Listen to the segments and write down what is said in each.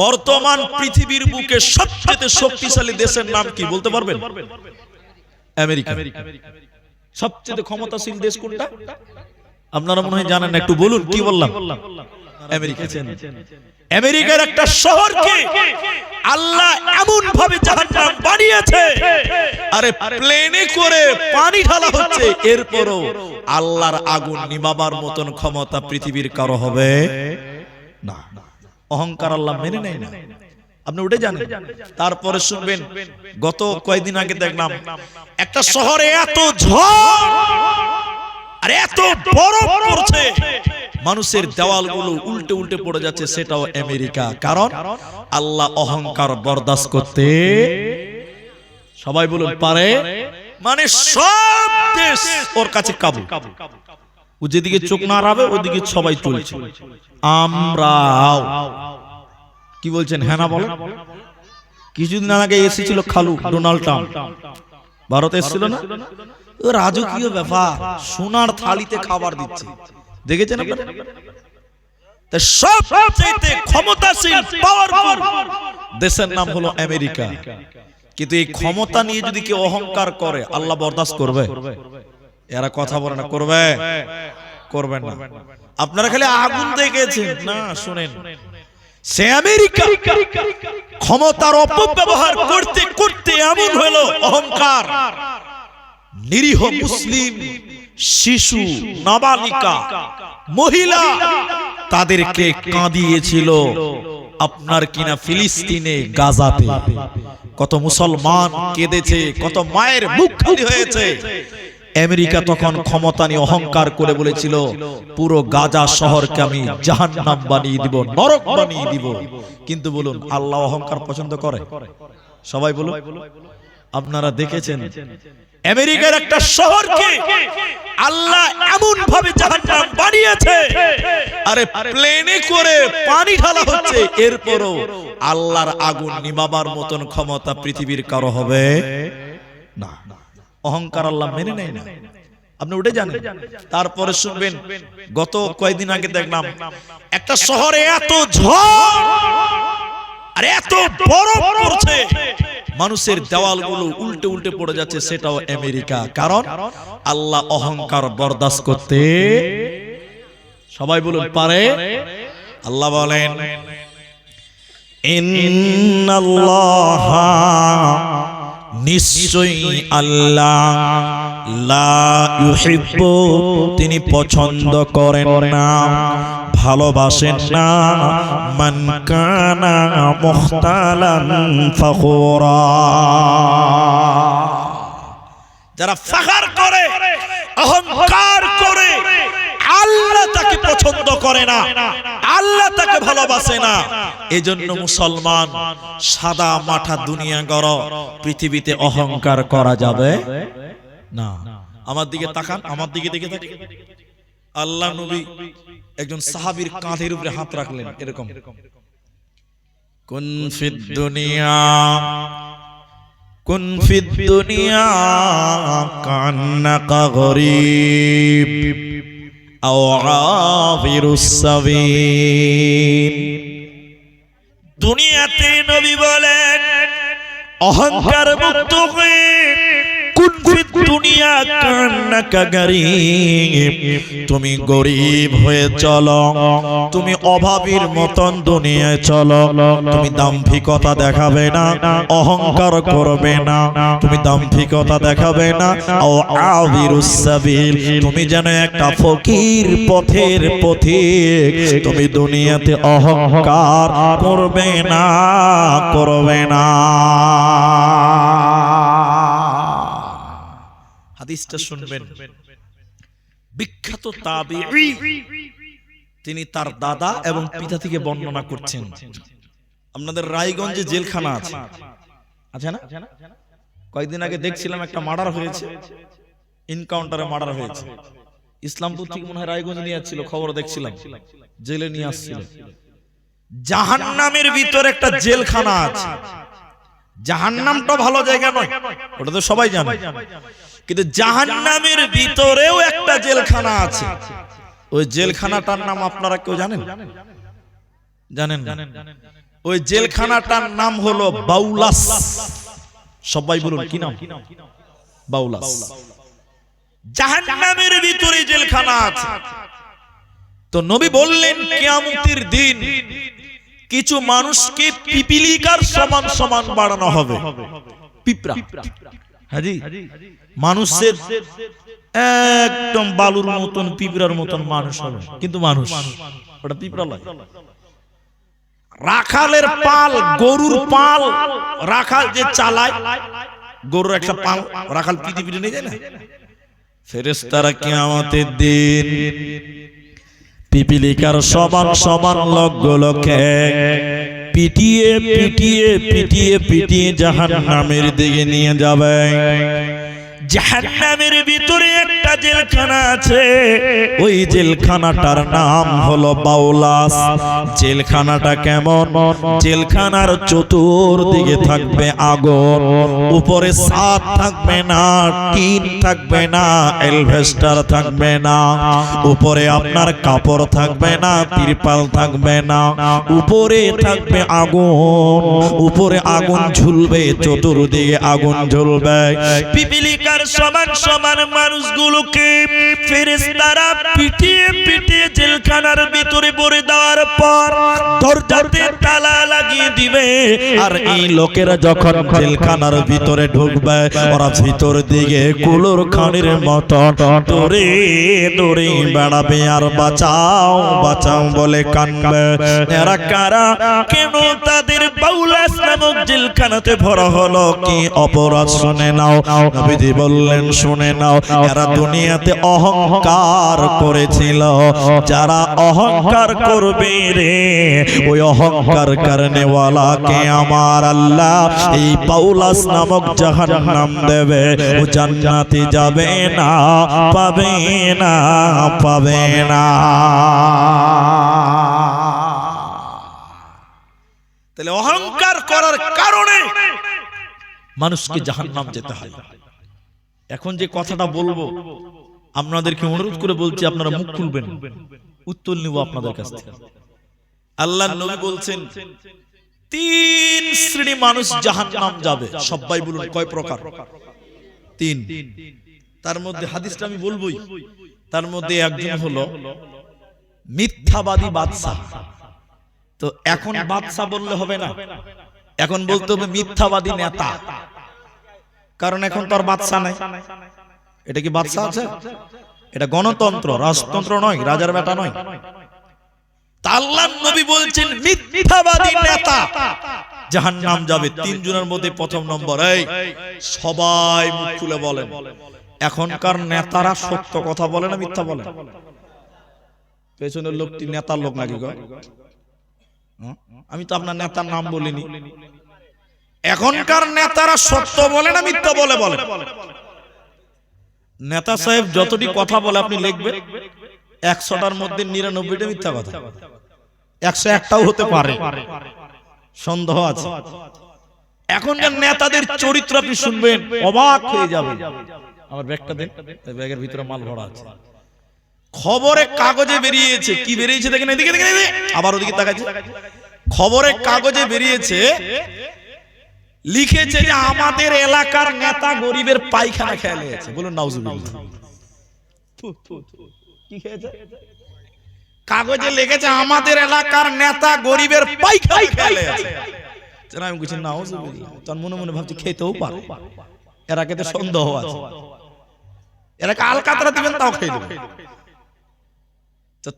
বর্তমান পৃথিবীর বুকে সবচেয়ে শক্তিশালী দেশের নাম কি বলতে পারবেন? আমেরিকা। সবচেয়ে ক্ষমতাশীল দেশ কোনটা? আপনারা মনে হয় জানেন একটু বলুন, কি বললাম? আমেরিকা। আমেরিকার একটা শহরকে আল্লাহ এমন ভাবে জাহান্নাম বানিয়েছে, আরে প্লেনে করে পানি ঢালা হচ্ছে, এরপরও আল্লাহর আগুন নিমাবার মতন ক্ষমতা পৃথিবীর কারও হবে না। অহংকার আল্লাহ মেনে নেয় না। আপনি উঠে যান তারপরে শুনবেন গত কয়েকদিন আগে দেখলাম একটা শহরে এত ঝড় আর এত বরফ পড়ছে। মানুষের দেওয়ালগুলো উল্টে উল্টে পড়ে যাচ্ছে সেটাও আমেরিকা। কারণ আল্লাহ অহংকার বরদাস্ত করতে সবাই বলুন পারে? মানে সব দেশ ওর কাছে কাবু। ও যেদিকে চোখ না রাবে ওদিকে সবাই চলছে আমরাও। কি বলছেন হ্যাঁ না বলো কিছুদিন আগে এসেছিল খালু ডোনাল্ড ট্রাম্প। ভারতে এসেছিল না? ও রাজকীয় ব্যাপার সোনার থালিতে খাবার দিচ্ছে। দেখেছেন আপনারা? সবচেয়ে ক্ষমতাশীল পাওয়ারফুল দেশের নাম হলো আমেরিকা। কিন্তু এই ক্ষমতা নিয়ে যদি কেউ অহংকার করে আল্লাহ বরদাস্ত করবে। এরা কথা বলে না করবে? করবেন না। আপনারা খালি আগুন দেখেছেন। না শুনেন। সে আমেরিকা ক্ষমতার অপব্যবহার করতে করতে এমন হলো। অহংকার। নিরীহ মুসলিম শিশু নাবালিকা মহিলা তাদেরকে কাঁদিয়েছিল। আপনার কিনা ফিলিস্তিনে গাজাতে। কত মুসলমান কেঁদেছে কত মায়ের মুখ খালি হয়েছে। আমেরিকা তখন ক্ষমতা নিয়ে অহংকার করে বলেছিল পুরো গাজা শহরকে আমি জাহান্নাম বানিয়ে দিব নরক বানিয়ে দিব। কিন্তু বলুন আল্লাহ অহংকার পছন্দ করে? সবাই বলুন আপনারা দেখেছেন আমেরিকার একটা শহরকে আল্লাহ এমন ভাবে জাহান্নাম বানিয়েছে। আরে প্লেনে করে পানি ঢালা হচ্ছে এরপরও আল্লাহর আগুন নিমাবার মতন ক্ষমতা পৃথিবীর কারও হবে? না না। অহংকার আল্লাহ মেনে নেয় না। আপনি উঠে যান তারপরে শুনবেন, গত কয়েকদিন আগে দেখলাম, একটা শহরে এত ঝড় আর এত বরফ পড়ছে। মানুষের দেওয়ালগুলো উল্টে উল্টে পড়ে যাচ্ছে, সেটাও আমেরিকা। কারণ আল্লাহ অহংকার বরদাস্ত করতে সবাই বলুন, পারে? আল্লাহ বলেন, ইন্নাল্লাহ নিশ্চয়ই আল্লাহ লা তিনি পছন্দ করেন না ভালোবাসেন না। মান কানা মুখতালান ফখুরা। যারা ফাখার করে অহংকার করে আল্লাহ তাকে পছন্দ করে না। আল্লাহ তাকে ভালোবাসে না। এজন্য মুসলমান সাদা মাঠা দুনিয়া গড়। পৃথিবীতে অহংকার করা যাবে না। আমার দিকে তাকান আমার দিকে দেখে থাকেন আল্লাহ নবী একজন সাহাবীর কাঁধের উপরে হাত রাখলেন এরকম। কোন ফিদ দুনিয়া কোন ফিদ দুনিয়া কান্নাকা গরিব। দুনিয়াতে নবী বলেন অহংকার মুক্ত হয়ে দুনিয়া তুমি গরিব হয়ে চলো, তুমি অভাবীর মতন দুনিয়ায় চলো, তুমি দাম্ভিকতা দেখাবে না, অহংকার করবে না, তুমি দাম্ভিকতা দেখাবে না। ও আবিরুস সাবিল, তুমি যেন একটা ফকির পথের পথিক, তুমি দুনিয়াতে অহংকার করবে না করবে না। হাদিসটা শুনবেন। বিখ্যাত তাবিঈ। তিনি তার দাদা এবং পিতা থেকে বর্ণনা করছেন। আপনাদের রায়গঞ্জে জেলখানা আছে। আছে। না? কয়েকদিন আগে দেখছিলাম একটা মার্ডার হয়েছে। ইনকাউন্টারে মার্ডার হয়েছে। ইসলামপুর থেকে মনে হয় রায়গঞ্জ নিয়ে আসছিল খবর দেখছিলাম। জেলে নিয়ে আসছিল। জাহান্নামের ভিতর একটা জেলখানা আছে। জাহান্নামটা ভালো জায়গা নয়। ওটা তো সবাই জানে। কিন্তু জাহান্নামের ভিতরেও একটা জেলখানা আছে। ওই জেলখানাটার নাম আপনারা কেউ জানেন? জানেন ওই জেলখানাটার নাম হলো বাউলাস। সবাই বলুন কি নাম? বাউলাস। জাহান্নামের ভিতরে জেলখানা আছে। তো নবী বললেন কিয়ামতের দিন কিছু মানুষকে পিপিলিকার সমান সমান বাড়ানো হবে। পিঁপড়া। হাজি মানুষের একদম বালুর মতন পিঁপড়ার মতন মানুষ হবে। কিন্তু মানুষ ওটা পিঁপড়া লাগে রাখালের পাল গরুর পাল রাখাল যে চালায় গরুর একটা পাল রাখাল পিটি পিটি নিয়ে যায় না? ফেরেস্তারা কিয়ামতের দিন পিপিলিকার সমান সমান লগ্গ লক্ষে পিটিয়ে পিটিয়ে পিটিয়ে পিটিয়ে জাহান নামের দিকে নিয়ে যাবে। জাহান্নামের ভিতরে একটা জেলখানা আছে। ওই জেলখানাটার নাম হলো বাউলাস। জেলখানাটা কেমন? জেলখানার চতুর্দিকে থাকবে আগুন উপরে ছাদ থাকবে না, টিন থাকবে না এলভেস্টার থাকবে না। উপরে আপনার কাপড় থাকবে না, তিরপাল থাকবে না। উপরে থাকবে আগুন। উপরে আগুন ঝুলবে, চতুর্দিকে আগুন ঝুলবে। পিপিলিকার সমান সমান মানুষগুলোকে ফেরেশতারা পিটিয়ে পিটিয়ে জেলখানার ভিতরে ভরে দেওয়ার পর দরজাতে তালা লাগিয়ে দিবে। আর এই লোকেরা যখন জেলখানার ভিতরে ঢুকবে, ওরা ভিতর দিকে কুলোর খানির মতো দৌড়ে দৌড়ে বেড়াবে আর বাঁচাও বাঁচাও বলে কানবে। এরা কারা? কেন তাদের বাউলাস নামক জেলখানাতে ভরা হলো? কি অপরাধ? শুনে নাও। নবীজি বললেন, শুনে নাও এরা দুনিয়াতে অহংকার করেছিল, যারা অহংকার করবে রে, ওই অহংকার কারণে ওয়ালাকে আমার আল্লাহ এই পাউলাস নামক জাহান্নাম দেবে। ও জান্নাতে যাবে না, পাবে না পাবে না। তাহলে অহংকার করার কারণে মানুষকে জাহান্নাম যেতে হয়। এখন যে কথাটা বলব, আপনাদেরকে অনুরোধ করে বলছি, আপনারা মুখ খুলবেন। উত্তর নিব আপনাদের কাছ থেকে। আল্লাহ নবী বলছেন, তিন শ্রেণি মানুষ জাহান্নাম যাবে। সবাই বলুন, কয় প্রকার? তিন। তার মধ্যে হাদিসটা আমি বলবোই। তার মধ্যে একজন হলো, মিথ্যাবাদী বাদশাহ। তো এখন বাদশাহ বললে হবে না। এখন বলতে হবে মিথ্যাবাদী নেতা। কারণ এখন তো আর বাদশাহ নাই। এটা কি বাদশাহ আছে? এটা গণতন্ত্র রাজতন্ত্র নয় রাজার বেটা নয়। তা আল্লাহ নবী বলছেন মিথ্যাবাদী নেতা। জাহান্নাম যাবে তিনজনের মধ্যে প্রথম নম্বর। এই সবাই মুখ খুলে বলেন। এখনকার নেতারা সত্য কথা বলে না মিথ্যা বলে। পেছনের লোকটি নেতার লোক নাকি? আমি তো আপনার নেতার নাম বলিনি। এখনকার নেতারা সত্য বলে না মিথ্যা বলে বলে? নেতা সাহেব যতটি কথা বলে আপনি লিখবেন, একশোটার মধ্যে নিরানব্বইটা মিথ্যা কথা। একশো একটাও হতে পারে। সন্দেহ আছে। এখনকার নেতাদের চরিত্র আপনি শুনবেন, অবাক হয়ে যাবেন। আমার ব্যাগটা দেন ব্যাগের ভিতরে মাল ভরা আছে। খবরে কাগজে বেরিয়েছে। কি বেরিয়েছে দেখেন, এদিকে দেখেন। আবার ওদিকে তাকাচ্ছে খবরে কাগজে বেরিয়েছে লিখেছে যে আমাদের এলাকার নেতা গরিবের পায়খানা খেয়ে লেগেছে বলুন খেয়েছে? কাগজে লিখেছে, আমাদের এলাকার নেতা গরিবের পায়খানা তার মনে ভাবছি, খেতেও সন্দেহ আছে। এরাকে আলকাতরা দিবেন, তাও খেয়ে দেবে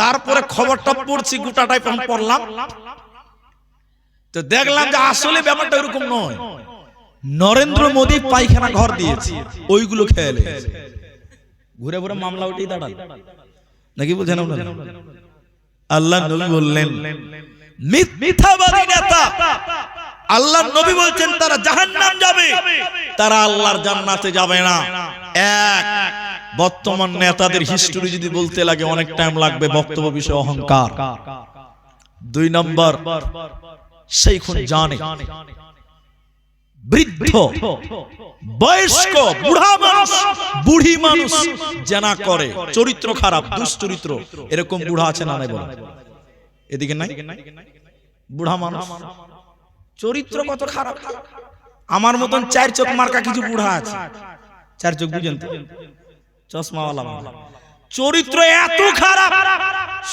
তারপরে খবরটা পড়ছি গোটাটাই পড়লাম। তো দেখলাম যে আসলে ব্যাপারটা এরকম নয়। নরেন্দ্র মোদী পায়খানা ঘর দিয়েছে, ওইগুলো খেয়ে ঘুরে ঘুরে মামলা উঠেই দাঁড়াল। নাকি বলছেন আল্লাহ নবী বললেন মিথ- মিথ্যাবাদী নেতা, আল্লাহ নবী বলছেন, তারা জাহান্নাম যাবে। তারা আল্লাহর জান্নাতে যাবে না। এক, বর্তমান নেতাদের হিস্টোরি যদি বলতে লাগে, অনেক টাইম লাগবে বক্তব্য বিষয় অহংকার। দুই নম্বর সেই খুন জানে। বৃদ্ধ বয়স্ক বুড়া মানুষ বুড়ি মানুষ জানা করে। চরিত্র খারাপ দুশ্চরিত্র। এরকম বুড়া আছে না নাই বলো? এদিকে নাই? বুড়া মানুষ। চরিত্র কত খারাপ? আমার মতন চার চোখ মার্কা কিছু বুড়া আছে। চার চোখ বুঝেন তো। চশমাওয়ালা চরিত্র এত খারাপ।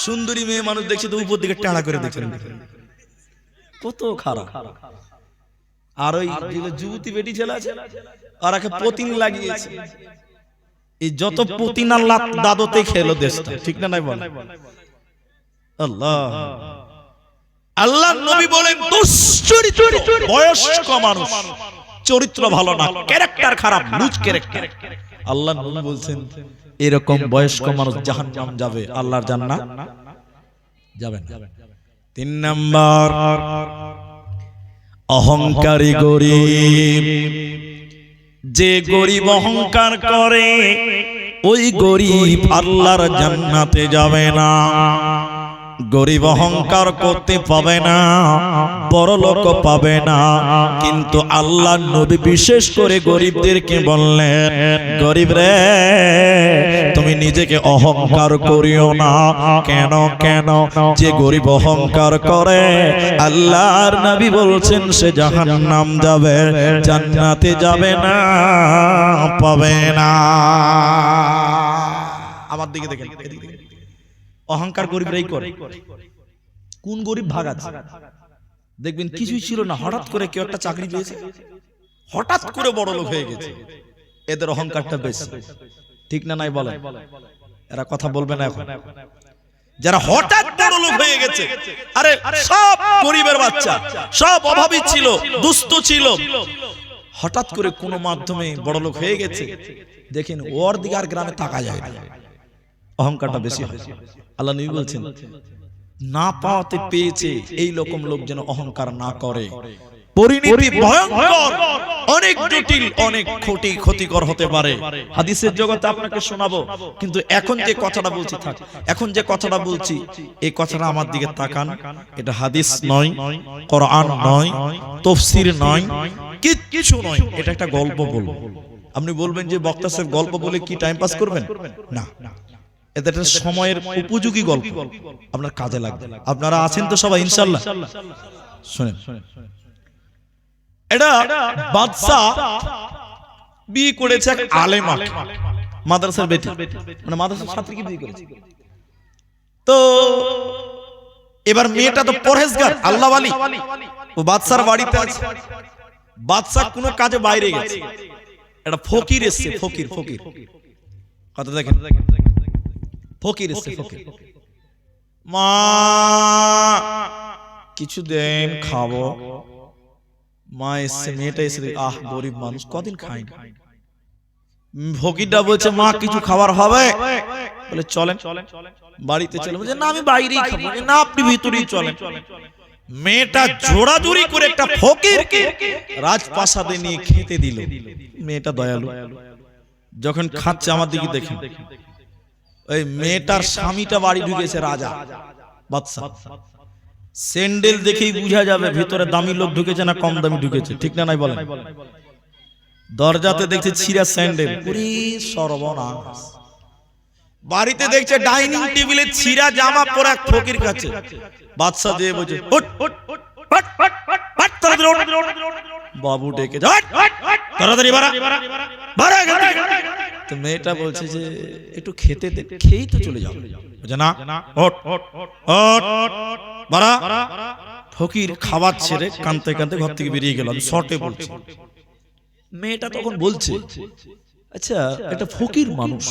সুন্দরী মেয়ে মানুষ দেখছে তো উপর দিকে টাড়া করে দেখছেন। কত খারাপ আর ওই যুবতী বেটি ছেলে আছে আর একে পতিন লাগিয়েছে। এই যত পতিন আল্লাহ দাদতে খেলো দেশটা ঠিক না নাই বল? আল্লাহ। আল্লাহ। নবী বলেন দুশ্চরিত্র বয়স্ক মানুষ। চরিত্র ভালো না ক্যারেক্টার খারাপ লুজ ক্যারেক্টার। আল্লাহ নবী বলছেন এরকম বয়স্ক মানুষ জাহান্নাম যাবে আল্লাহর জান্নাত যাবেন তিন নম্বর অহংকারী গরিব। যে গরিব অহংকার করে ওই গরিব আল্লাহর জান্নাতে যাবে না। গরিব অহংকার করতে পাবে না, বড় লোক পাবে না। কিন্তু আল্লাহ নবী বিশেষ করে গরিবদেরকে বললেন, গরিব রে, তুমি নিজেকে অহংকার করিও না। কেন কেন? যে গরিব অহংকার করে, আল্লাহর নবী বলছেন, সে জাহান্নাম যাবে, জান্নাতে যাবে না, পাবে না। আমার দিকে দেখেন। অহংকার গরিবরাই করে। কোন গরিব ভাগ আছে? দেখবেন কিছুই ছিল না হঠাৎ করে কেউ একটা চাকরি পেয়েছে হঠাৎ করে বড় লোক হয়ে গেছে। এদের অহংকারটা বেশি। ঠিক না নাই বলে এরা কথা বলবে না এখন। যারা হঠাৎ বড় লোক হয়ে গেছে আরে সব গরিবের বাচ্চা সব অভাবী ছিল দুস্থ ছিল। হঠাৎ করে কোনো মাধ্যমে বড় লোক হয়ে গেছে। দেখেন ওর দিকে আর গ্রামে তাকা যায় না। অহংকারটা বেশি হয়। আল্লাহ নবী বলছেন না পাওয়াতে পেয়েছে এই রকম লোক যেন অহংকার না করে। পরিণতি ভয়ঙ্কর অনেক জটিল অনেক ক্ষতি ক্ষতিকর হতে পারে। হাদিসের জগতে আপনাকে শোনাবো কিন্তু এখন যে কথাটা বলছি থাক। এখন যে কথাটা বলছি এই কথাটা আমার দিকে তাকান। এটা হাদিস নয় কোরআন নয় তফসির নয় কিচ্ছু নয়। এটা একটা গল্প বলব। আপনি বলবেন যে বক্তা সাহেব গল্প বলে কি টাইম পাস করবেন? না। এটা একটা সময়ের উপযোগী গল্প। আপনার কাজে লাগবে। আপনারা আছেন তো সবাই ইনশাল্লাহ। শুনেন। এটা বাদশা বিয়ে করেছে এক আলেমা। মাদ্রাসার বেটি মানে মাদ্রাসার ছাত্রীকে বিয়ে করেছে? তো এবার মেয়েটা তো পরহেজগার আল্লাহ আলী ও বাদশার বাড়িতে আছে। বাদশা কোনো কাজে বাইরে গেছে। এটা ফকির এসছে ফকির ফকির কথা দেখেন। ফকির এসছে ফকির। মা কিছু দেন খাব। মা এসছে মেয়েটা এসে আহ গরিব মানুষ কদিন খাই না উম, ফকিরটা বলছে মা কিছু খাবার হবে? বলে চলেন। বাড়িতে চলে বলছে না আমি বাইরেই খাব। না আপনি ভিতরেই চলেন। মেয়েটা জোড়া জোড়াজুড়ি করে একটা ফকিরকে রাজপ্রাসাদে নিয়ে খেতে দিল। মেয়েটা দয়ালু। যখন খাচ্ছে আমার দিকে দেখেন। ওই মেয়েটার স্বামীটা বাড়ি ঢুকেছে রাজা। বাদশা স্যান্ডেল দেখেই বুঝা যাবে ভিতরে দামি লোক ঢুকেছে না কম দামি ঢুকেছে। ঠিক না নাই বলেন? দরজাতে দেখছে ছিঁড়া স্যান্ডেল। পুরি সর্বনাশ। বাড়িতে দেখছে ডাইনিং টেবিলে ছিঁড়া জামা পরা ফকির কাছে। বাদশা দিয়ে বলছে। বাবু ডেকে "ওঠ, ওঠ, ওঠ, তাড়াতাড়ি বাড়া বাড়া এখান থেকে।" তো মেয়েটা বলছে যে একটু খেতে দে খেয়েই তো চলে যাও বলছে না ওঠ ওঠ ওঠ বাড়া। ফকির খাবার ছেড়ে কানতে কানতে ঘর থেকে বেরিয়ে গেল আমি শর্টে বলছি। মেয়েটা তখন বলছে আচ্ছা একটা ফকির মানুষ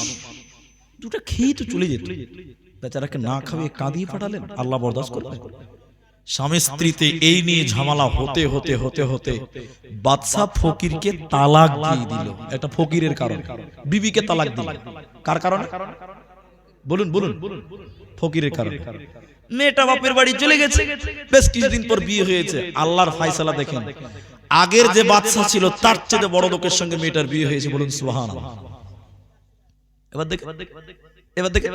দুটা খেয়েই তো চলে যেত। বেচারাকে না খাওয়িয়ে কাঁদিয়ে পাঠালেন আল্লাহ বরদাস্ত করবেন স্বামী স্ত্রীতে এই নিয়ে ঝামেলা হতে হতে হতে হতে বাদশাহ ফকিরকে তালাক দিয়ে দিল। এটা ফকিরের কারণ। বিবিকে তালাক দিল। কার কারণে? বলুন বলুন। ফকিরের কারণে। মেয়েটা বাপের বাড়ি চলে গেছে। বেশ কিছুদিন পর বিয়ে হয়েছে। আল্লাহর ফায়সালা দেখেন। আগের যে বাদশা ছিল তার চেয়ে বড় লোকের সঙ্গে মেয়েটার বিয়ে হয়েছে বলুন সুবহান এবার দেখে এবার দেখে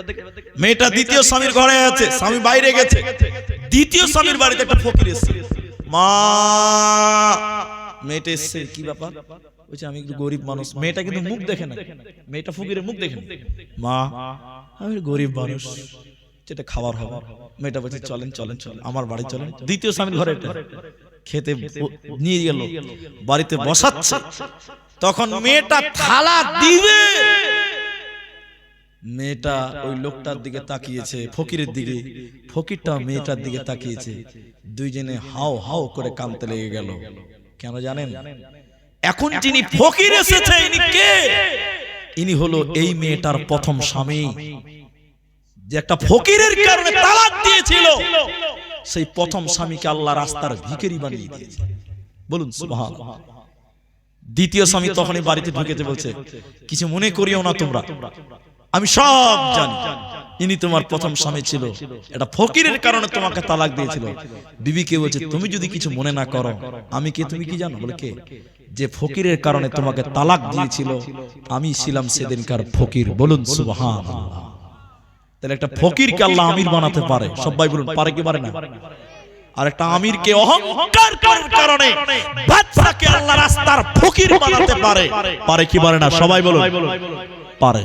মেয়েটা দ্বিতীয় স্বামীর ঘরে আছে স্বামী বাইরে গেছে। দ্বিতীয় স্বামীর বাড়িতে একটা ফকির এসছে। মা! মেয়েটা এসছে। কি ব্যাপার? বলছে আমি একটু গরিব মানুষ মেয়েটা কিন্তু মুখ দেখে না। মেয়েটা ফকিরের মুখ দেখে না। মা! আমি গরিব মানুষ। যেটা খাবার হবে। মেয়েটা বলছে চলেন চলেন চলেন আমার বাড়ি চলেন। দ্বিতীয় স্বামীর ঘরে এটা খেতে নিয়ে গেল। বাড়িতে বসাচ্ছে তখন মেয়েটা থালা দিবে। মেয়েটা ওই লোকটার দিকে তাকিয়েছে ফকিরের দিকে। ফকিরটা মেয়েটার দিকে তাকিয়েছে। দুইজনে হাও হাও করে কানতে লেগে গেল। কেন জানেন? এখন যিনি ফকির এসেছে ইনি কে? ইনি হলো এই মেয়েটার প্রথম স্বামী। যে একটা ফকিরের কারণে তালাক দিয়েছিল। সেই প্রথম স্বামীকে আল্লাহ রাস্তার ভিখারি বানিয়ে দিয়েছে। বলুন সুবহানাল্লাহ। দ্বিতীয় স্বামী তখনই বাড়িতে ঢুকেছে বলছে কিছু মনে করিও না তোমরা। আমি সব জানি। ইনি তোমার প্রথম স্বামী ছিল। এটা ফকিরের কারণে তোমাকে তালাক দিয়েছিল। বিবিকে বলছে তুমি যদি কিছু মনে না করো আমি কে তুমি কি জানো বলে কে যে ফকিরের কারণে তোমাকে তালাক দিয়েছিল। আমি ছিলাম সেদিনকার ফকির। বলুন সুবহান তাহলে একটা ফকিরকে আল্লাহ আমির বানাতে পারে। সবাই বলুন পারে। কি পারে না? আর একটা আমিরকে অহংকার করার কারণে বাদশাকে আল্লাহ রাস্তার ফকির বানাতে পারে। পারে। কি পারে না? সবাই বলুন। পারে